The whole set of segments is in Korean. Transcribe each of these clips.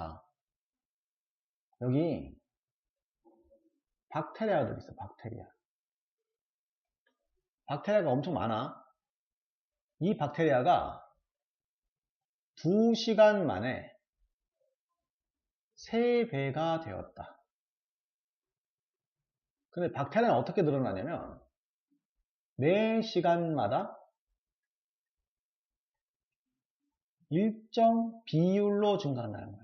자, 여기 박테리아들 있어, 박테리아. 박테리아가 엄청 많아. 이 박테리아가 2시간 만에 3배가 되었다. 근데 박테리아는 어떻게 늘어나냐면 매 시간마다 일정 비율로 증가한다는 거야.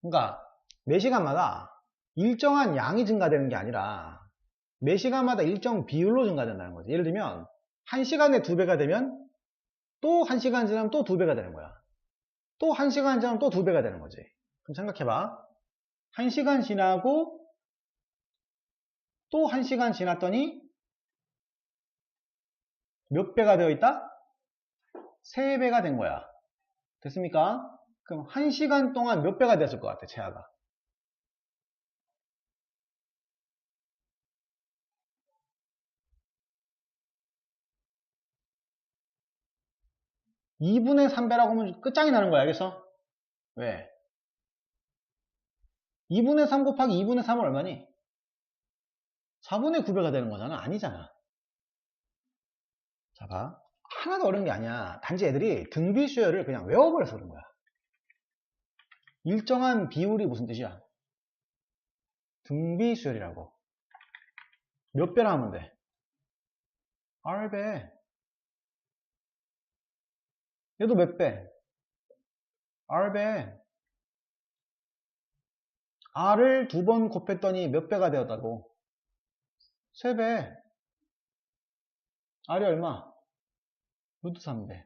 그러니까 매 시간마다 일정한 양이 증가되는 게 아니라 매 시간마다 일정 비율로 증가된다는 거지. 예를 들면 1시간에 2배가 되면 또 1시간 지나면 또 2배가 되는 거야. 또 1시간 지나면 또 2배가 되는 거지. 그럼 생각해봐. 1시간 지나고 또 1시간 지났더니 몇 배가 되어 있다? 3배가 된 거야. 됐습니까? 그럼 1시간 동안 몇 배가 됐을 것 같아, 체하가. 2분의 3배라고 하면 끝장이 나는 거야, 알겠어? 왜? 2분의 3 곱하기 2분의 3은 얼마니? 4분의 9배가 되는 거잖아. 아니잖아. 자, 봐. 하나도 어려운 게 아니야. 단지 애들이 등비 수열을 그냥 외워버려서 그런 거야. 일정한 비율이 무슨 뜻이야? 등비 수열이라고. 몇 배나 하면 돼? R배. 얘도 몇 배? R배. R을 두 번 곱했더니 몇 배가 되었다고? 3배. R이 얼마? 루트 3배.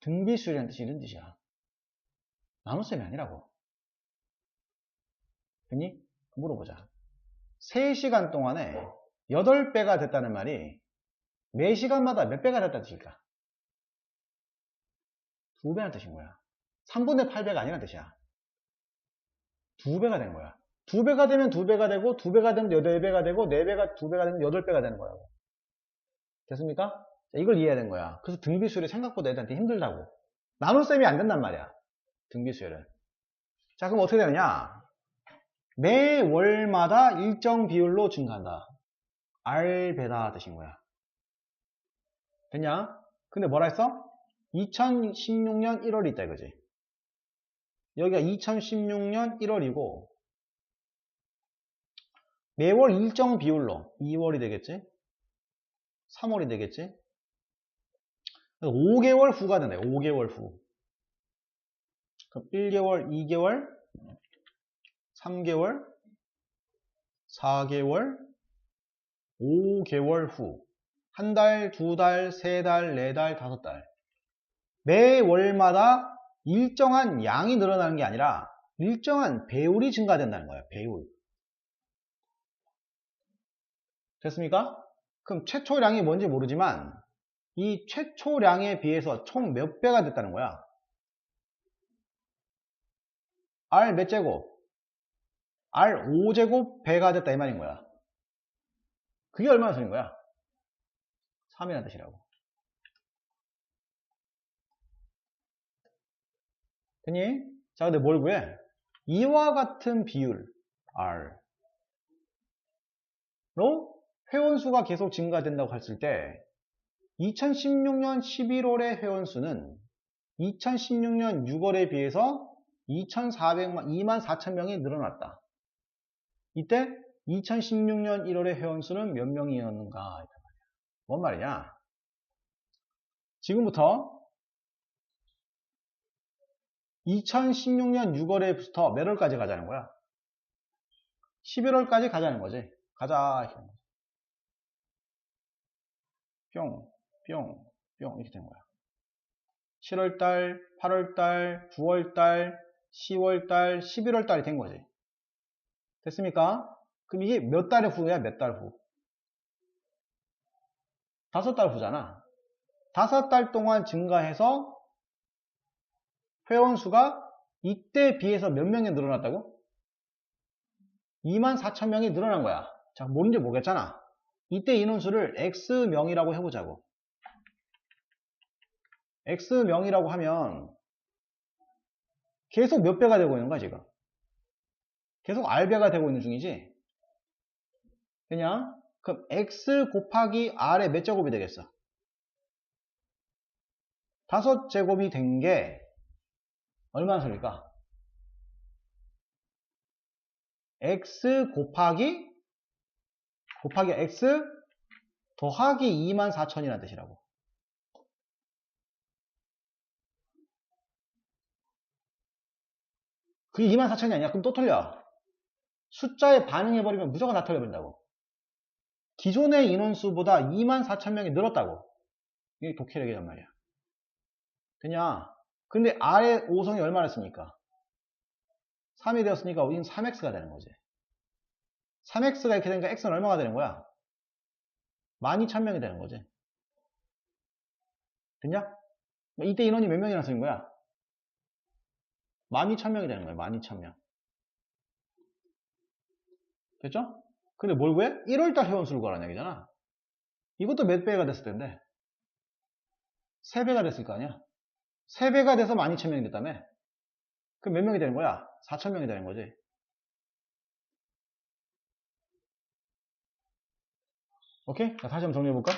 등비수열이라는 뜻이 이런 뜻이야. 나눗셈이 아니라고. 됐니? 물어보자. 3시간 동안에 8배가 됐다는 말이 매 시간마다 몇 배가 됐다는 뜻일까? 2배라는 뜻인 거야. 3분의 8배가 아니라는 뜻이야. 2배가 된 거야. 2배가 되면 2배가 되고 2배가 되면 8배가 되고 4배가 2배가 되면 8배가 되는 거라고. 됐습니까? 자, 이걸 이해해야 되는 거야. 그래서 등비수열이 생각보다 애들한테 힘들다고. 나눗셈이 안 된단 말이야. 등비수열은. 자, 그럼 어떻게 되느냐? 매 월마다 일정 비율로 증가한다. R배다 뜻인 거야. 됐냐? 근데 뭐라 했어? 2016년 1월이 있다 이거지. 여기가 2016년 1월이고 매월 일정 비율로 2월이 되겠지? 3월이 되겠지? 5개월 후가 된다. 5개월 후. 그럼 1개월, 2개월, 3개월, 4개월, 5개월 후. 한 달, 두 달, 세 달, 네 달, 다섯 달. 매 월마다 일정한 양이 늘어나는 게 아니라 일정한 배율이 증가된다는 거예요. 배율. 됐습니까? 그럼 최초량이 뭔지 모르지만 이 최초량에 비해서 총 몇 배가 됐다는 거야? R 몇 제곱? R 5제곱 배가 됐다 이 말인 거야. 그게 얼마나 소린 거야? 3이라는 뜻이라고. 됐니? 자, 근데 뭘 구해? 이와 같은 비율 R로 회원수가 계속 증가된다고 했을 때 2016년 11월의 회원수는 2016년 6월에 비해서 2,400만, 2만 4천 명이 늘어났다. 이때 2016년 1월의 회원수는 몇 명이었는가? 뭔 말이냐? 지금부터 2016년 6월에부터 몇 월까지 가자는 거야? 11월까지 가자는 거지. 가자. 뿅, 뿅, 뿅 이렇게 된 거야. 7월달, 8월달, 9월달, 10월달, 11월달이 된 거지. 됐습니까? 그럼 이게 몇 달의 후야? 몇 달 후? 다섯 달 후잖아. 다섯 달 동안 증가해서 회원 수가 이때 비해서 몇 명이 늘어났다고? 2만 4천 명이 늘어난 거야. 자, 뭔지 모르겠잖아. 이때 인원수를 X명이라고 해보자고. x명이라고 하면 계속 몇 배가 되고 있는 거야 지금? 계속 r배가 되고 있는 중이지? 그냥 그럼 x 곱하기 r의 몇 제곱이 되겠어? 다섯 제곱이 된 게 얼마나 소리일까? X 곱하기 곱하기 x 더하기 24,000이라는 뜻이라고 그게 24,000이 아니야. 그럼 또 틀려. 숫자에 반응해버리면 무조건 다 틀려버린다고. 기존의 인원수보다 24,000명이 늘었다고. 이게 독해력이란 말이야. 되냐? 근데 R의 5성이 얼마나 했습니까? 3이 되었으니까 우리는 3x가 되는 거지. 3x가 이렇게 되니까 x는 얼마가 되는 거야? 12,000명이 되는 거지. 됐냐? 이때 인원이 몇 명이나 쓰는 거야? 12,000명이 되는 거예요. 12,000명. 됐죠? 근데 뭘 구해? 1월달 회원수를 구하라는 얘기잖아. 이것도 몇 배가 됐을 텐데? 3배가 됐을 거 아니야? 3배가 돼서 12,000명이 됐다며? 그럼 몇 명이 되는 거야? 4,000명이 되는 거지. 오케이? 자, 다시 한번 정리해볼까?